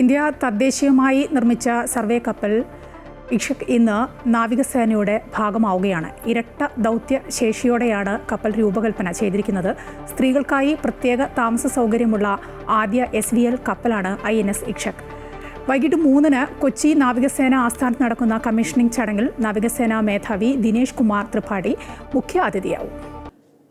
India തദ്ദേശീയമായി നിർമ്മിച്ച survey കപ്പൽ ഇഷക് ഇന്ന് നാവികസേനയുടെ ഭാഗമാവുകയാണ്. ഇരട്ട ദൗത്യ ശേഷിയോടെയാണ് കപ്പൽ രൂപകൽപ്പന ചെയ്തിരിക്കുന്നത്. സ്ത്രീകൾക്കായി പ്രത്യേക താമസ സൗകര്യമുള്ള ആദ്യ എസ് വി എൽ കപ്പലാണ് ഐ എൻ എസ് ഇക്ഷക് വൈകിട്ട് മൂന്നിന് കൊച്ചി നാവികസേന ആസ്ഥാനത്ത് നടക്കുന്ന കമ്മീഷനിംഗ് ചടങ്ങിൽ നാവികസേനാ മേധാവി ദിനേഷ് കുമാർ ത്രിപാഠി മുഖ്യ അതിഥിയാവും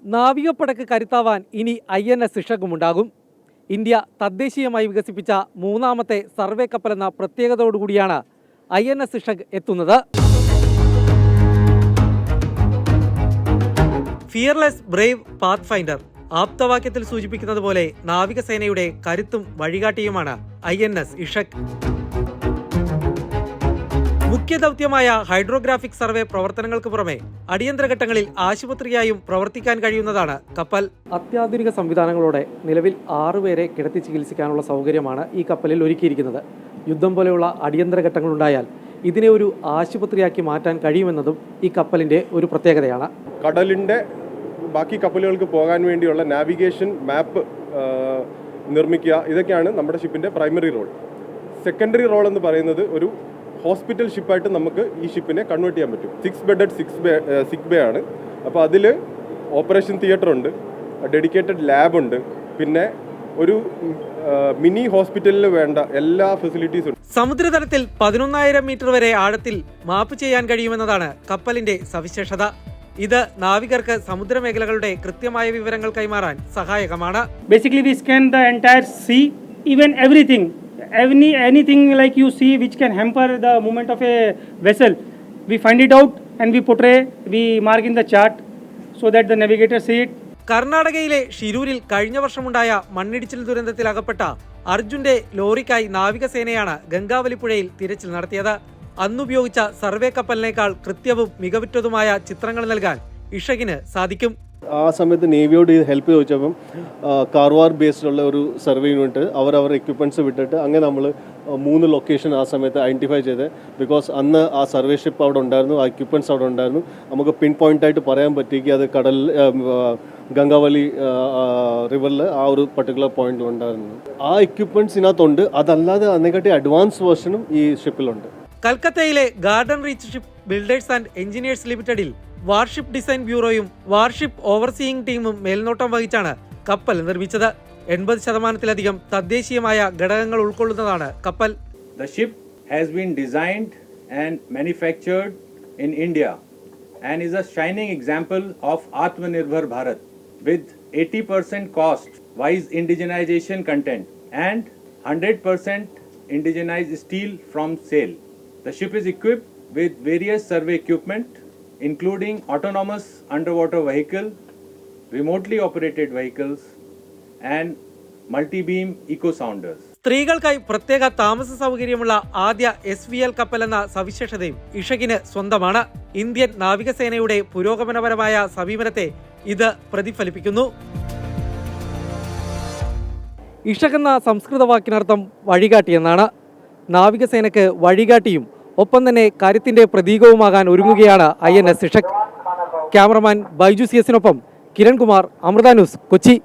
നാവികപ്പടക്ക് കരുത്താവാൻ ഇനി ഐ എൻ എസ് ഇഷകുമുണ്ടാകും. ഇന്ത്യ തദ്ദേശീയമായി വികസിപ്പിച്ച മൂന്നാമത്തെ സർവേ കപ്പലെന്ന പ്രത്യേകതയോടുകൂടിയാണ് ഐ എൻ എസ് ഇഷക് എത്തുന്നത്. ഫിയർലെസ് ബ്രേവ് പാത്ത് ഫൈൻഡർ ആപ്തവാക്യത്തിൽ സൂചിപ്പിക്കുന്നത് പോലെ നാവികസേനയുടെ കരുത്തും വഴികാട്ടിയുമാണ് ഐ എൻ എസ് ഇഷക് മുഖ്യ ദൗത്യമായ ഹൈഡ്രോഗ്രാഫിക് സർവേ പ്രവർത്തനങ്ങൾക്ക് പുറമെ അടിയന്തര ഘട്ടങ്ങളിൽ ആശുപത്രിയായും പ്രവർത്തിക്കാൻ കഴിയുന്നതാണ് കപ്പൽ. അത്യാധുനിക സംവിധാനങ്ങളോടെ നിലവിൽ ആറുപേരെ കിടത്തി ചികിത്സിക്കാനുള്ള സൗകര്യമാണ് ഈ കപ്പലിൽ ഒരുക്കിയിരിക്കുന്നത്. യുദ്ധം പോലെയുള്ള അടിയന്തര ഘട്ടങ്ങളുണ്ടായാൽ ഇതിനെ ഒരു ആശുപത്രിയാക്കി മാറ്റാൻ കഴിയുമെന്നതും ഈ കപ്പലിന്റെ ഒരു പ്രത്യേകതയാണ്. കടലിന്റെ ബാക്കി കപ്പലുകൾക്ക് പോകാൻ വേണ്ടിയുള്ള നാവിഗേഷൻ മാപ്പ് നിർമ്മിക്കുക ഇതൊക്കെയാണ് നമ്മുടെ ഷിപ്പിന്റെ പ്രൈമറി റോൾ. സെക്കൻഡറി റോൾ എന്ന് പറയുന്നത് ഒരു ഹോസ്പിറ്റൽ ഷിപ്പായിട്ട് നമുക്ക് ഈ ഷിപ്പിനെ കൺവേർട്ട് ചെയ്യാൻ പറ്റും. Six bedded six bay sick bay ആണ്. അപ്പോൾ അതിൽ ഓപ്പറേഷൻ തിയേറ്റർ ഉണ്ട് ഡെഡിക്കേറ്റഡ് ലാബ് ഉണ്ട് പിന്നെ ഒരു മിനി ഹോസ്പിറ്റലിന് വേണ്ട എല്ലാ ഫെസിലിറ്റീസും ഉണ്ട്. സമുദ്രതലത്തിൽ പതിനൊന്നായിരം മീറ്റർ വരെ ആഴത്തിൽ മാപ്പ് ചെയ്യാൻ കഴിയുമെന്നതാണ് കപ്പലിന്റെ സവിശേഷത. ഇത് നാവികർക്ക് സമുദ്രമേഖലകളുടെ കൃത്യമായ വിവരങ്ങൾ കൈമാറാൻ സഹായകമാണ്. Basically we scan the entire sea even everything. Any anything like you see which can hamper the movement of a vessel we find it out and we portray we mark in the chart so that the navigator see it. കർണാടകയിലെ ഷിരൂരിൽ കഴിഞ്ഞ വർഷമുണ്ടായ മണ്ണിടിച്ചിൽ ദുരന്തത്തിൽ അകപ്പെട്ട അർജുന്റെ ലോറിക്കായി നാവികസേനയാണ് ഗംഗാവലിപ്പുഴയിൽ തിരച്ചിൽ നടത്തിയത്. അന്നുപയോഗിച്ച survey കപ്പലിനേക്കാൾ കൃത്യവും മികവുറ്റതുമായ ചിത്രങ്ങൾ നൽകാൻ ഇഷകിന് സാധിക്കും. ആ സമയത്ത് നേവിയോട് ഹെൽപ്പ് ചോദിച്ചപ്പം കാർവാർ ബേസ്ഡുള്ള ഒരു സർവേ യൂണിറ്റ് അവർ അവർ എക്യുപ്മെന്റ്സ് വിട്ടിട്ട് അങ്ങനെ നമ്മൾ മൂന്ന് ലൊക്കേഷൻ ആ സമയത്ത് ഐഡന്റിഫൈ ചെയ്ത്. ബിക്കോസ് അന്ന് ആ സർവേ ഷിപ്പ് അവിടെ ഉണ്ടായിരുന്നു ആ എക്യുപ്മെന്റ്സ് അവിടെ ഉണ്ടായിരുന്നു. നമുക്ക് പിൻ പോയിന്റ് ആയിട്ട് പറയാൻ പറ്റിയെങ്കിൽ അത് കടൽ ഗംഗാവലി റിവറിൽ ആ ഒരു പർട്ടിക്കുലർ പോയിന്റ് ഉണ്ടായിരുന്നു. ആ എക്യുപ്മെന്റ്സ് ഇതിനകത്തുണ്ട്. അതല്ലാതെ അതിനെക്കാട്ടി അഡ്വാൻസ് വേർഷനും ഈ ഷിപ്പിലുണ്ട് കൽക്കത്തയിലെ garden reach ship builders and engineers ലിമിറ്റഡിൽ വാർഷിപ്പ് ഡിസൈൻ ബ്യൂറോയും വാർഷിപ്പ് ഓവർസീയിങ് ടീമും മേൽനോട്ടം വഹിച്ചാണ് കപ്പൽ നിർമ്മിച്ചത്. എൺപത് ശതമാനത്തിലധികം തദ്ദേശീയമായ ഘടകങ്ങൾ ഉൾക്കൊള്ളുന്നതാണ് കപ്പൽ. Has been designed and manufactured in India and is a shining example of Atma Bharat with eighty percent cost wise indigenisation content and hundred percent indigenise steel from SAIL The ship is equipped with various survey equipment including autonomous underwater vehicle, remotely operated vehicles and multi-beam eco sounders. സ്ത്രീകൾക്കായി പ്രത്യേക താമസ സൗകര്യമുള്ള ആദ്യ S V L കപ്പൽ എന്ന സവിശേഷതയും ഇഷകിന് സ്വന്തമാണ്. Indian നാവികസേനയുടെ പുരോഗമനപരമായ സമീപനത്തെ ഇത് പ്രതിഫലിപ്പിക്കുന്നു. ഇഷക് എന്ന സംസ്കൃത വാക്കിനർത്ഥം വഴികാട്ടി എന്നാണ് നാവികസേനക്ക് വഴികാട്ടിയും ഒപ്പം തന്നെ കരുത്തിന്റെ പ്രതീകവുമാകാൻ ഒരുങ്ങുകയാണ് I N S Ikshak cameraman Baiju C എസിനൊപ്പം Kirankumar Amrita news Kochi.